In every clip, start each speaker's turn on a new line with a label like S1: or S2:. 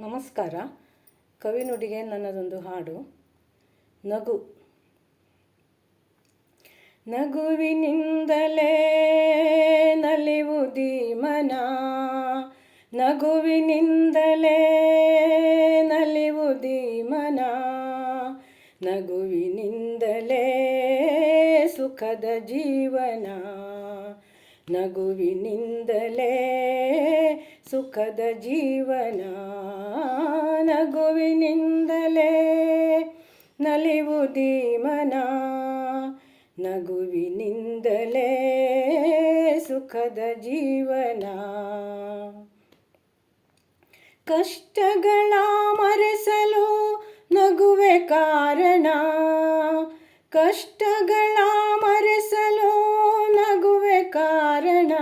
S1: ನಮಸ್ಕಾರ. ಕವಿನುಡಿಗೆ ನನ್ನದೊಂದು ಹಾಡು. ನಗು. ನಗುವಿನಿಂದಲೇ ನಲಿವುದಿ ಮನ ನಗುವಿನಿಂದಲೇ ನಲಿವುದಿ ಮನ ನಗುವಿನಿಂದಲೇ ಸುಖದ ಜೀವನ. ನಗುವಿನಿಂದಲೇ ಸುಖದ ಜೀವನ ನಗುವಿನಿಂದಲೇ ನಲಿವುದಿ ಮನ ನಗುವಿನಿಂದಲೇ ಸುಖದ ಜೀವನ. ಕಷ್ಟಗಳ ಮರೆಸಲು ನಗುವೆ ಕಾರಣ. ಕಷ್ಟಗಳ ಮರೆಸಲು ನಗುವೆ ಕಾರಣ.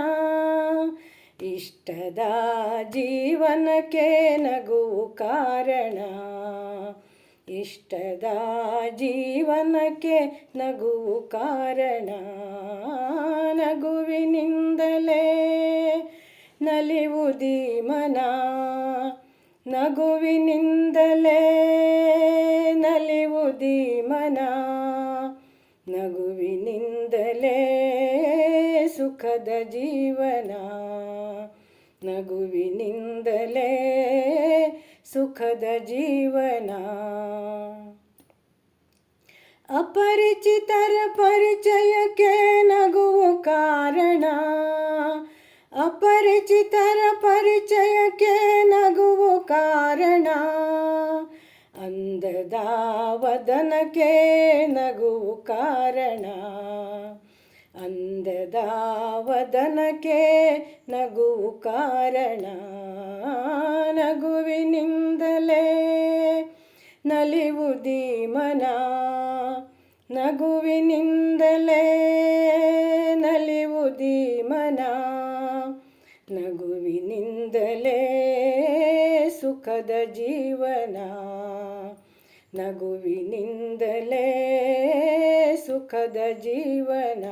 S1: ಇಷ್ಟದ ಜೀವನಕ್ಕೆ ನಗುವು ಕಾರಣ. ಇಷ್ಟದ ಜೀವನಕ್ಕೆ ನಗುವು ಕಾರಣ. ನಗುವಿನಿಂದಲೇ ನಲಿವು ಮನ. ನಗುವಿನಿಂದಲೇ ನಲಿವು ಮನ. ನಗುವಿನಿಂದಲೇ ಸುಖದ ಜೀವನ. ನಗುವಿನಿಂದಲೇ ಸುಖದ ಜೀವನ. ಅಪರಿಚಿತರ ಪರಿಚಯಕ್ಕೆ ನಗುವ ಕಾರಣ. ಅಪರಿಚಿತರ ಪರಿಚಯಕ್ಕೆ ನಗುವ ಕಾರಣ. ಅಂದದ ವದನಕ್ಕೆ ನಗುವ ಕಾರಣ. ಅಂದದ ವದನಕ್ಕೆ ನಗುವು ಕಾರಣ. ನಗುವಿನಿಂದಲೇ ನಲಿವು ದೀಮನ ನಗುವಿನಿಂದಲೇ ನಲಿವು ದೀಮನ ನಗುವಿನಿಂದಲೇ ಸುಖದ ಜೀವನ. ನಗುವಿನಿಂದಲೇ ಸುಖದ ಜೀವನ.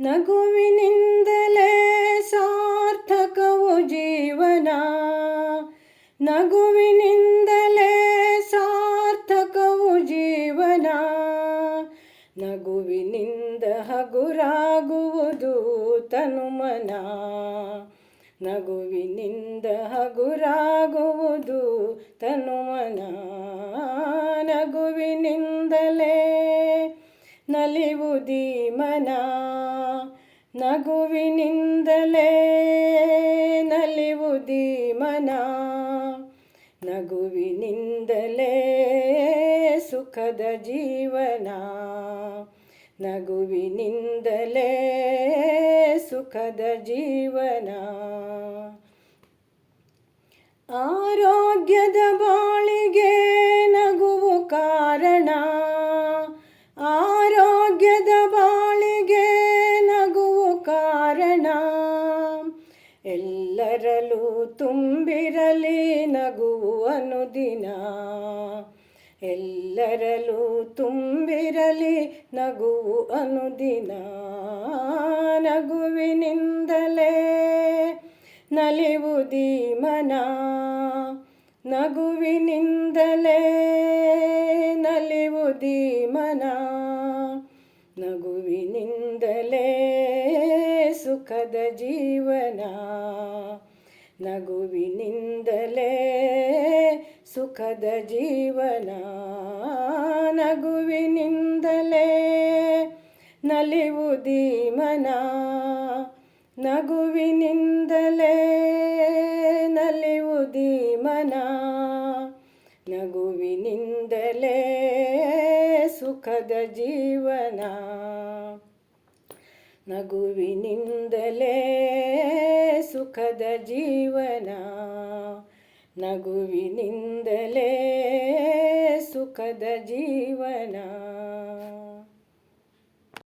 S1: ನಗುವಿನಿಂದಲೇ ಸಾರ್ಥಕವು ಜೀವನ. ನಗುವಿನಿಂದಲೇ ಸಾರ್ಥಕವು ಜೀವನ. ನಗುವಿನಿಂದ ಹಗುರಾಗುವುದು ತನುಮನ ನಗುವಿನಿಂದ ಹಗುರಾಗುವುದು ತನುಮನ ನಗುವಿನಿಂದಲೇ ನಲಿವುದಿ ಮನ ನಗುವಿನಿಂದಲೇ ನಲಿವುದಿ ಮನ. ನಗುವಿನಿಂದಲೇ ಸುಖದ ಜೀವನ. ನಗುವಿನಿಂದಲೇ ಸುಖದ ಜೀವನ. ಆರೋಗ್ಯದ ಬಾಳಿಗೆ ಎಲ್ಲರಲ್ಲೂ ತುಂಬಿರಲಿ ನಗುವನು ದಿನ. ಎಲ್ಲರಲು ತುಂಬಿರಲಿ ನಗುವು ಅನುದಿನ ನಗುವಿನಿಂದಲೇ ನಲಿವುದಿ ಮನ ನಗುವಿನಿಂದಲೇ ಸುಖದ ಜೀವನ ನಗುವಿನಿಂದಲೇ ಸುಖದ ಜೀವನ ನಗುವಿನಿಂದಲೇ ನಲಿವು ದೀಮನ ನಗುವಿನಿಂದಲೇ ನಲಿವು ದೀಮನ ನಗುವಿನಿಂದಲೇ ಸುಖದ ಜೀವನ ನಗುವಿನಿಂದಲೇ ಸುಖದ ಜೀವನ. ನಗುವಿನಿಂದಲೇ ಸುಖದ ಜೀವನ.